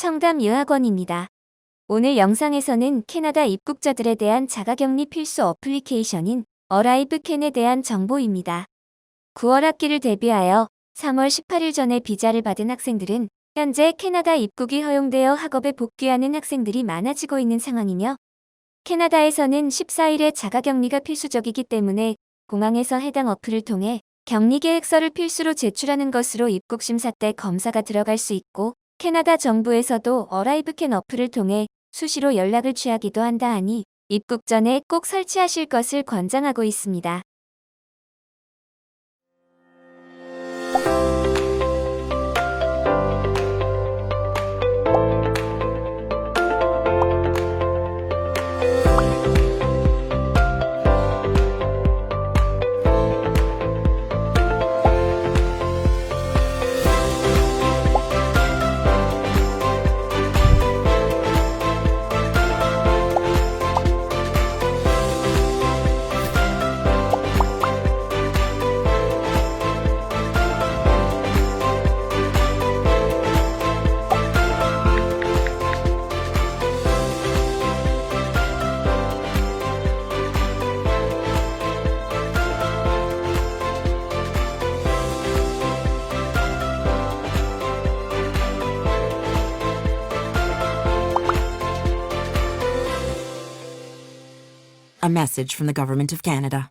청담 유학원입니다. 오늘 영상에서는 캐나다 입국자들에 대한 자가격리 필수 어플리케이션인 어라이브 캔에 대한 정보입니다. 9월 학기를 대비하여 3월 18일 전에 비자를 받은 학생들은 현재 캐나다 입국이 허용되어 학업에 복귀하는 학생들이 많아지고 있는 상황이며 캐나다에서는 14일에 자가격리가 필수적이기 때문에 공항에서 해당 어플을 통해 격리 계획서를 필수로 제출하는 것으로 입국 심사 때 검사가 들어갈 수 있고 캐나다 정부에서도 어라이브 캔 어플을 통해 수시로 연락을 취하기도 한다 하니 입국 전에 꼭 설치하실 것을 권장하고 있습니다. A message from the Government of Canada.